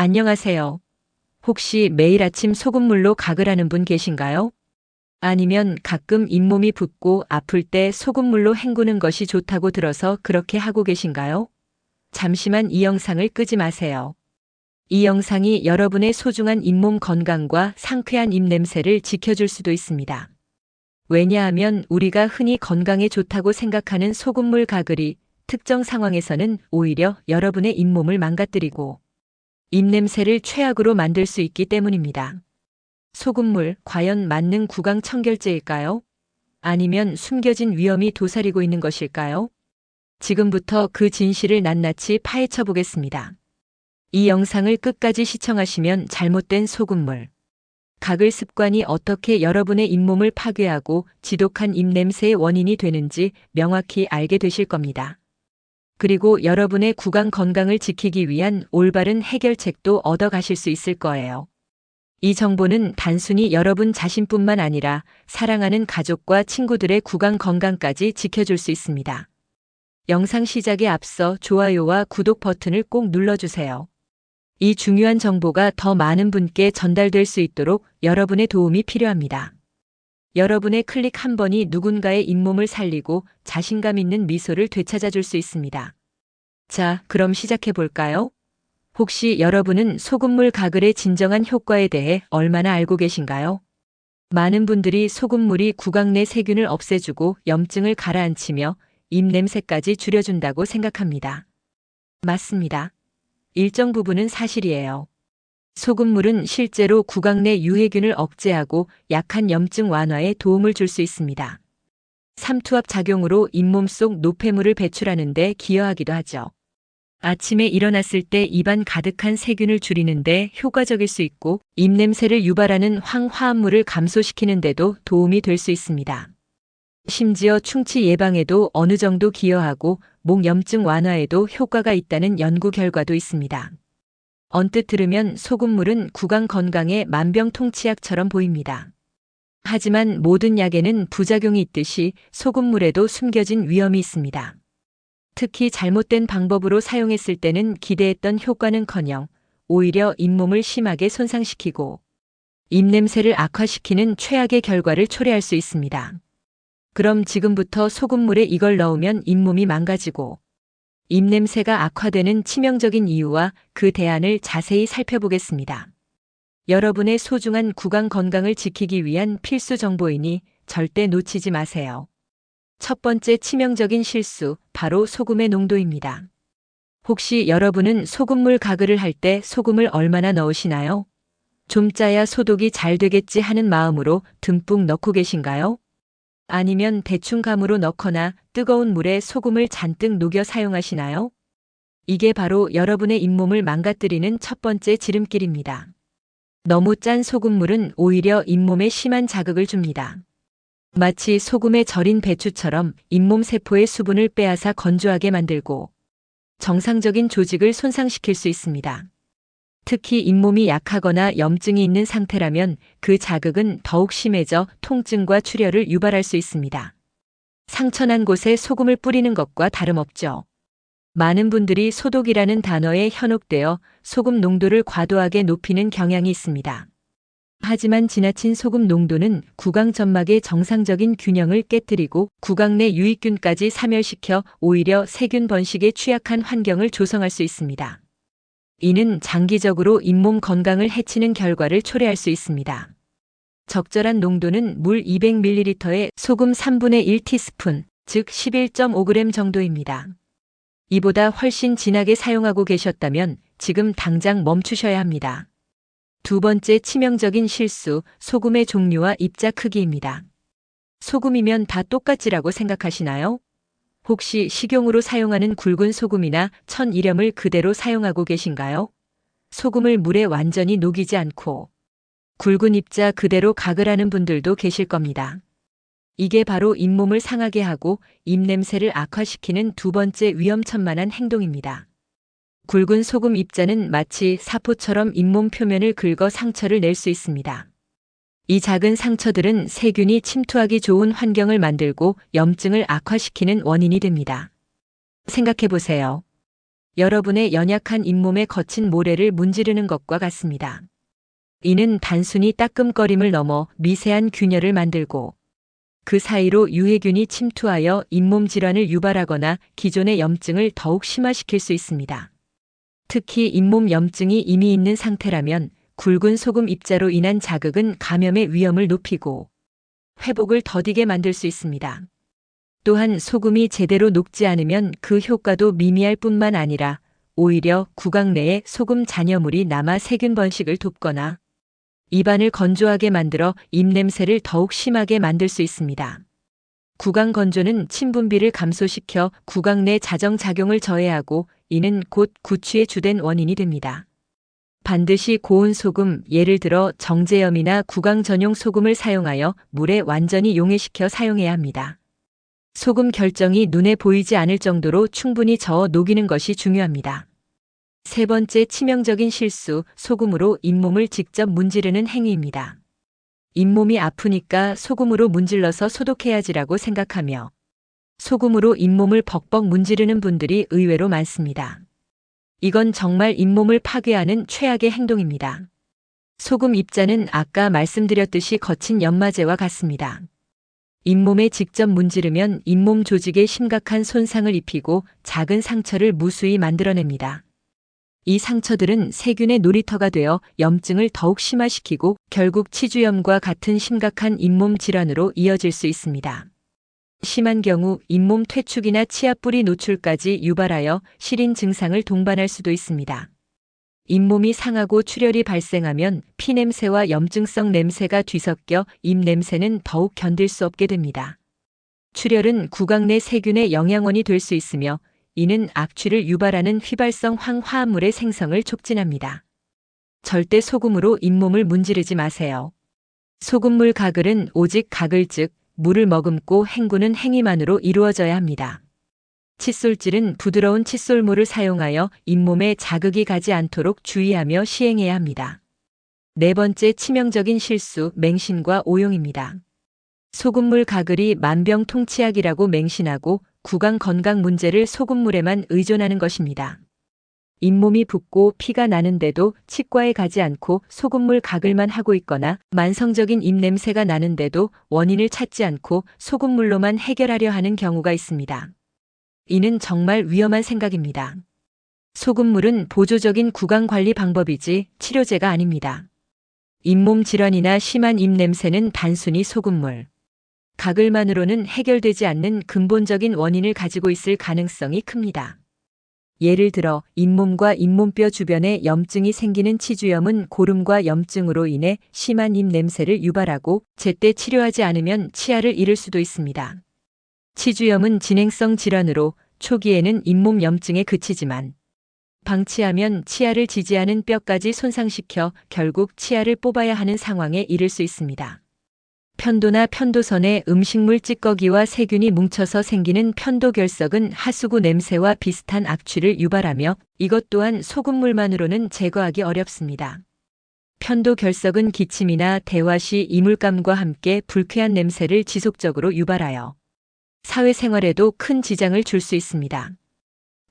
안녕하세요. 혹시 매일 아침 소금물로 각을 하는 분 계신가요? 아니면 가끔 잇몸이 붓고 아플 때 소금물로 헹구는 것이 좋다고 들어서 그렇게 하고 계신가요? 잠시만 이 영상을 끄지 마세요. 이 영상이 여러분의 소중한 잇몸 건강과 상쾌한 입냄새를 지켜줄 수도 있습니다. 왜냐하면 우리가 흔히 건강에 좋다고 생각하는 소금물 가글이 특정 상황에서는 오히려 여러분의 잇몸을 망가뜨리고 입냄새를 최악으로 만들 수 있기 때문입니다. 소금물 과연 맞는 구강 청결제일까요? 아니면 숨겨진 위험이 도사리고 있는 것일까요? 지금부터 그 진실을 낱낱이 파헤쳐 보겠습니다. 이 영상을 끝까지 시청하시면 잘못된 소금물, 각을 습관이 어떻게 여러분의 잇몸을 파괴하고 지독한 입냄새의 원인이 되는지 명확히 알게 되실 겁니다. 그리고 여러분의 구강 건강을 지키기 위한 올바른 해결책도 얻어 가실 수 있을 거예요. 이 정보는 단순히 여러분 자신뿐만 아니라 사랑하는 가족과 친구들의 구강 건강까지 지켜줄 수 있습니다. 영상 시작에 앞서 좋아요와 구독 버튼을 꼭 눌러주세요. 이 중요한 정보가 더 많은 분께 전달될 수 있도록 여러분의 도움이 필요합니다. 여러분의 클릭 한 번이 누군가의 잇몸을 살리고 자신감 있는 미소를 되찾아 줄 수 있습니다. 자, 그럼 시작해 볼까요? 혹시 여러분은 소금물 가글의 진정한 효과에 대해 얼마나 알고 계신가요? 많은 분들이 소금물이 구강 내 세균을 없애주고 염증을 가라앉히며 입냄새까지 줄여준다고 생각합니다. 맞습니다. 일정 부분은 사실이에요. 소금물은 실제로 구강 내 유해균을 억제하고 약한 염증 완화에 도움을 줄 수 있습니다. 삼투압 작용으로 잇몸 속 노폐물을 배출하는 데 기여하기도 하죠. 아침에 일어났을 때 입안 가득한 세균을 줄이는데 효과적일 수 있고 입냄새를 유발하는 황화합물을 감소시키는데도 도움이 될 수 있습니다. 심지어 충치 예방에도 어느 정도 기여하고 목 염증 완화에도 효과가 있다는 연구 결과도 있습니다. 언뜻 들으면 소금물은 구강 건강의 만병통치약처럼 보입니다. 하지만 모든 약에는 부작용이 있듯이 소금물에도 숨겨진 위험이 있습니다. 특히 잘못된 방법으로 사용했을 때는 기대했던 효과는커녕 오히려 잇몸을 심하게 손상시키고 입냄새를 악화시키는 최악의 결과를 초래할 수 있습니다. 그럼 지금부터 소금물에 이걸 넣으면 잇몸이 망가지고 입냄새가 악화되는 치명적인 이유와 그 대안을 자세히 살펴보겠습니다. 여러분의 소중한 구강 건강을 지키기 위한 필수 정보이니 절대 놓치지 마세요. 첫 번째 치명적인 실수, 바로 소금의 농도입니다. 혹시 여러분은 소금물 가글을 할 때 소금을 얼마나 넣으시나요? 좀 짜야 소독이 잘 되겠지 하는 마음으로 듬뿍 넣고 계신가요? 아니면 대충 감으로 넣거나 뜨거운 물에 소금을 잔뜩 녹여 사용하시나요? 이게 바로 여러분의 잇몸을 망가뜨리는 첫 번째 지름길입니다. 너무 짠 소금물은 오히려 잇몸에 심한 자극을 줍니다. 마치 소금에 절인 배추처럼 잇몸 세포의 수분을 빼앗아 건조하게 만들고 정상적인 조직을 손상시킬 수 있습니다. 특히 잇몸이 약하거나 염증이 있는 상태라면 그 자극은 더욱 심해져 통증과 출혈을 유발할 수 있습니다. 상처난 곳에 소금을 뿌리는 것과 다름없죠. 많은 분들이 소독이라는 단어에 현혹되어 소금 농도를 과도하게 높이는 경향이 있습니다. 하지만 지나친 소금 농도는 구강 점막의 정상적인 균형을 깨뜨리고 구강 내 유익균까지 사멸시켜 오히려 세균 번식에 취약한 환경을 조성할 수 있습니다. 이는 장기적으로 잇몸 건강을 해치는 결과를 초래할 수 있습니다. 적절한 농도는 물 200ml에 소금 3분의 1티스푼, 즉 11.5g 정도입니다. 이보다 훨씬 진하게 사용하고 계셨다면 지금 당장 멈추셔야 합니다. 두 번째 치명적인 실수, 소금의 종류와 입자 크기입니다. 소금이면 다 똑같지라고 생각하시나요? 혹시 식용으로 사용하는 굵은 소금이나 천일염을 그대로 사용하고 계신가요? 소금을 물에 완전히 녹이지 않고 굵은 입자 그대로 각을 하는 분들도 계실 겁니다. 이게 바로 잇몸을 상하게 하고 입냄새를 악화시키는 두 번째 위험천만한 행동입니다. 굵은 소금 입자는 마치 사포처럼 잇몸 표면을 긁어 상처를 낼 수 있습니다. 이 작은 상처들은 세균이 침투하기 좋은 환경을 만들고 염증을 악화시키는 원인이 됩니다. 생각해 보세요. 여러분의 연약한 잇몸에 거친 모래를 문지르는 것과 같습니다. 이는 단순히 따끔거림을 넘어 미세한 균열을 만들고 그 사이로 유해균이 침투하여 잇몸 질환을 유발하거나 기존의 염증을 더욱 심화시킬 수 있습니다. 특히 잇몸 염증이 이미 있는 상태라면 굵은 소금 입자로 인한 자극은 감염의 위험을 높이고 회복을 더디게 만들 수 있습니다. 또한 소금이 제대로 녹지 않으면 그 효과도 미미할 뿐만 아니라 오히려 구강 내에 소금 잔여물이 남아 세균 번식을 돕거나 입안을 건조하게 만들어 입냄새를 더욱 심하게 만들 수 있습니다. 구강 건조는 침분비를 감소시켜 구강 내 자정 작용을 저해하고 이는 곧 구취의 주된 원인이 됩니다. 반드시 고운 소금, 예를 들어 정제염이나 구강 전용 소금을 사용하여 물에 완전히 용해시켜 사용해야 합니다. 소금 결정이 눈에 보이지 않을 정도로 충분히 저어 녹이는 것이 중요합니다. 세 번째 치명적인 실수, 소금으로 잇몸을 직접 문지르는 행위입니다. 잇몸이 아프니까 소금으로 문질러서 소독해야지라고 생각하며 소금으로 잇몸을 벅벅 문지르는 분들이 의외로 많습니다. 이건 정말 잇몸을 파괴하는 최악의 행동입니다. 소금 입자는 아까 말씀드렸듯이 거친 연마제와 같습니다. 잇몸에 직접 문지르면 잇몸 조직에 심각한 손상을 입히고 작은 상처를 무수히 만들어냅니다. 이 상처들은 세균의 놀이터가 되어 염증을 더욱 심화시키고 결국 치주염과 같은 심각한 잇몸 질환으로 이어질 수 있습니다. 심한 경우 잇몸 퇴축이나 치아뿌리 노출까지 유발하여 실인 증상을 동반할 수도 있습니다. 잇몸이 상하고 출혈이 발생하면 피냄새와 염증성 냄새가 뒤섞여 입 냄새는 더욱 견딜 수 없게 됩니다. 출혈은 구강 내 세균의 영양원이 될 수 있으며 이는 악취를 유발하는 휘발성 황화합물의 생성을 촉진합니다. 절대 소금으로 잇몸을 문지르지 마세요. 소금물 가글은 오직 가글 즉 물을 머금고 헹구는 행위만으로 이루어져야 합니다. 칫솔질은 부드러운 칫솔물을 사용하여 잇몸에 자극이 가지 않도록 주의하며 시행해야 합니다. 네 번째 치명적인 실수, 맹신과 오용입니다. 소금물 가글이 만병통치약이라고 맹신하고 구강 건강 문제를 소금물에만 의존하는 것입니다. 잇몸이 붓고 피가 나는데도 치과에 가지 않고 소금물 가글만 하고 있거나 만성적인 입냄새가 나는데도 원인을 찾지 않고 소금물로만 해결하려 하는 경우가 있습니다. 이는 정말 위험한 생각입니다. 소금물은 보조적인 구강 관리 방법이지 치료제가 아닙니다. 잇몸 질환이나 심한 입냄새는 단순히 소금물. 가글만으로는 해결되지 않는 근본적인 원인을 가지고 있을 가능성이 큽니다. 예를 들어 잇몸과 잇몸뼈 주변에 염증이 생기는 치주염은 고름과 염증으로 인해 심한 입 냄새를 유발하고 제때 치료하지 않으면 치아를 잃을 수도 있습니다. 치주염은 진행성 질환으로 초기에는 잇몸 염증에 그치지만 방치하면 치아를 지지하는 뼈까지 손상시켜 결국 치아를 뽑아야 하는 상황에 이를 수 있습니다. 편도나 편도선에 음식물 찌꺼기와 세균이 뭉쳐서 생기는 편도결석은 하수구 냄새와 비슷한 악취를 유발하며 이것 또한 소금물만으로는 제거하기 어렵습니다. 편도결석은 기침이나 대화 시 이물감과 함께 불쾌한 냄새를 지속적으로 유발하여 사회생활에도 큰 지장을 줄 수 있습니다.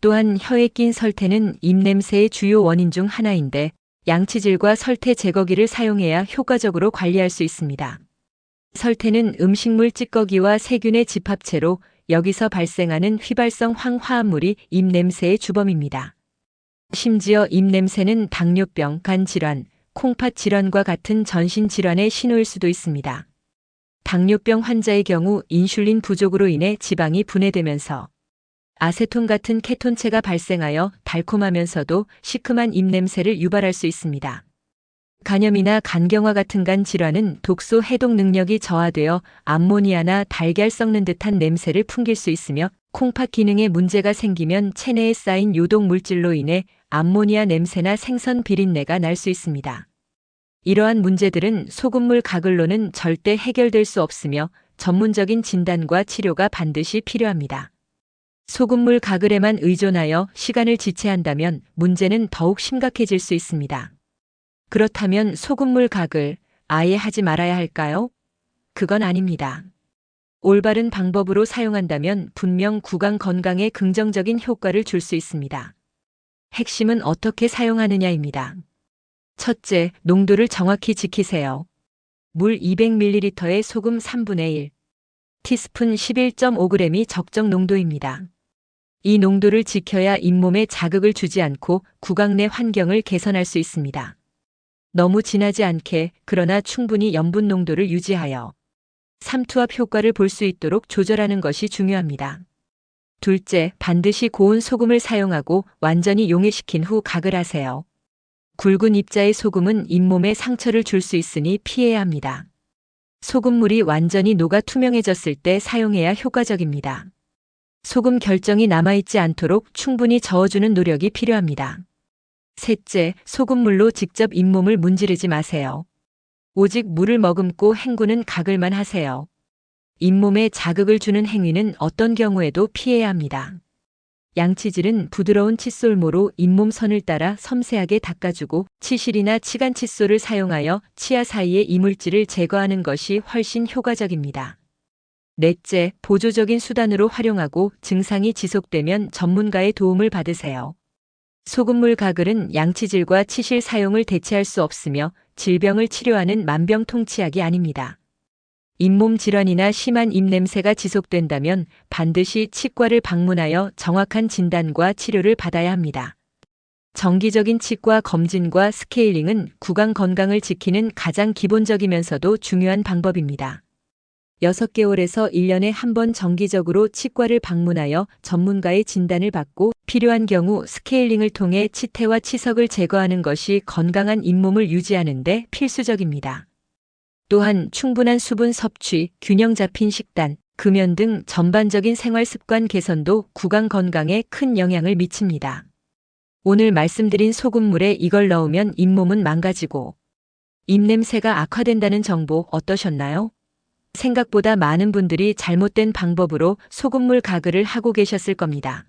또한 혀에 낀 설태는 입냄새의 주요 원인 중 하나인데 양치질과 설태 제거기를 사용해야 효과적으로 관리할 수 있습니다. 설태는 음식물 찌꺼기와 세균의 집합체로 여기서 발생하는 휘발성 황화합물이 입냄새의 주범입니다. 심지어 입냄새는 당뇨병, 간질환, 콩팥 질환과 같은 전신 질환의 신호일 수도 있습니다. 당뇨병 환자의 경우 인슐린 부족으로 인해 지방이 분해되면서 아세톤 같은 케톤체가 발생하여 달콤하면서도 시큼한 입냄새를 유발할 수 있습니다. 간염이나 간경화 같은 간 질환은 독소 해독 능력이 저하되어 암모니아나 달걀 썩는 듯한 냄새를 풍길 수 있으며 콩팥 기능에 문제가 생기면 체내에 쌓인 요독 물질로 인해 암모니아 냄새나 생선 비린내가 날 수 있습니다. 이러한 문제들은 소금물 가글로는 절대 해결될 수 없으며 전문적인 진단과 치료가 반드시 필요합니다. 소금물 가글에만 의존하여 시간을 지체한다면 문제는 더욱 심각해질 수 있습니다. 그렇다면 소금물 가글 아예 하지 말아야 할까요? 그건 아닙니다. 올바른 방법으로 사용한다면 분명 구강 건강에 긍정적인 효과를 줄 수 있습니다. 핵심은 어떻게 사용하느냐입니다. 첫째, 농도를 정확히 지키세요. 물 200ml에 소금 3분의 1, 티스푼 11.5g이 적정 농도입니다. 이 농도를 지켜야 잇몸에 자극을 주지 않고 구강 내 환경을 개선할 수 있습니다. 너무 진하지 않게 그러나 충분히 염분 농도를 유지하여 삼투압 효과를 볼 수 있도록 조절하는 것이 중요합니다. 둘째, 반드시 고운 소금을 사용하고 완전히 용해시킨 후 각을 하세요. 굵은 입자의 소금은 잇몸에 상처를 줄 수 있으니 피해야 합니다. 소금물이 완전히 녹아 투명해졌을 때 사용해야 효과적입니다. 소금 결정이 남아있지 않도록 충분히 저어주는 노력이 필요합니다. 셋째, 소금물로 직접 잇몸을 문지르지 마세요. 오직 물을 머금고 헹구는 각을만 하세요. 잇몸에 자극을 주는 행위는 어떤 경우에도 피해야 합니다. 양치질은 부드러운 칫솔모로 잇몸 선을 따라 섬세하게 닦아주고 치실이나 치간 칫솔을 사용하여 치아 사이의 이물질을 제거하는 것이 훨씬 효과적입니다. 넷째, 보조적인 수단으로 활용하고 증상이 지속되면 전문가의 도움을 받으세요. 소금물 가글은 양치질과 치실 사용을 대체할 수 없으며 질병을 치료하는 만병통치약이 아닙니다. 잇몸 질환이나 심한 입냄새가 지속된다면 반드시 치과를 방문하여 정확한 진단과 치료를 받아야 합니다. 정기적인 치과 검진과 스케일링은 구강 건강을 지키는 가장 기본적이면서도 중요한 방법입니다. 6개월에서 1년에 한 번 정기적으로 치과를 방문하여 전문가의 진단을 받고 필요한 경우 스케일링을 통해 치태와 치석을 제거하는 것이 건강한 잇몸을 유지하는 데 필수적입니다. 또한 충분한 수분 섭취, 균형 잡힌 식단, 금연 등 전반적인 생활 습관 개선도 구강 건강에 큰 영향을 미칩니다. 오늘 말씀드린 소금물에 이걸 넣으면 잇몸은 망가지고 입냄새가 악화된다는 정보 어떠셨나요? 생각보다 많은 분들이 잘못된 방법으로 소금물 가글을 하고 계셨을 겁니다.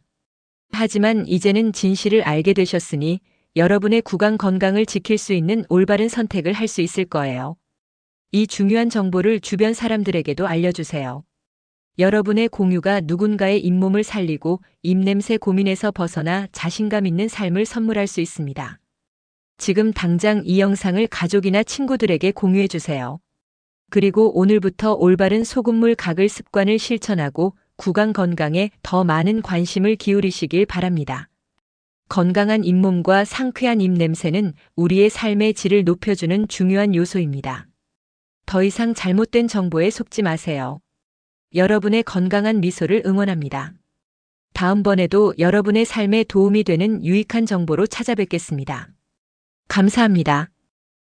하지만 이제는 진실을 알게 되셨으니 여러분의 구강 건강을 지킬 수 있는 올바른 선택을 할 수 있을 거예요. 이 중요한 정보를 주변 사람들에게도 알려주세요. 여러분의 공유가 누군가의 잇몸을 살리고 입냄새 고민에서 벗어나 자신감 있는 삶을 선물할 수 있습니다. 지금 당장 이 영상을 가족이나 친구들에게 공유해 주세요. 그리고 오늘부터 올바른 소금물 각을 습관을 실천하고 구강 건강에 더 많은 관심을 기울이시길 바랍니다. 건강한 잇몸과 상쾌한 입냄새는 우리의 삶의 질을 높여주는 중요한 요소입니다. 더 이상 잘못된 정보에 속지 마세요. 여러분의 건강한 미소를 응원합니다. 다음번에도 여러분의 삶에 도움이 되는 유익한 정보로 찾아뵙겠습니다. 감사합니다.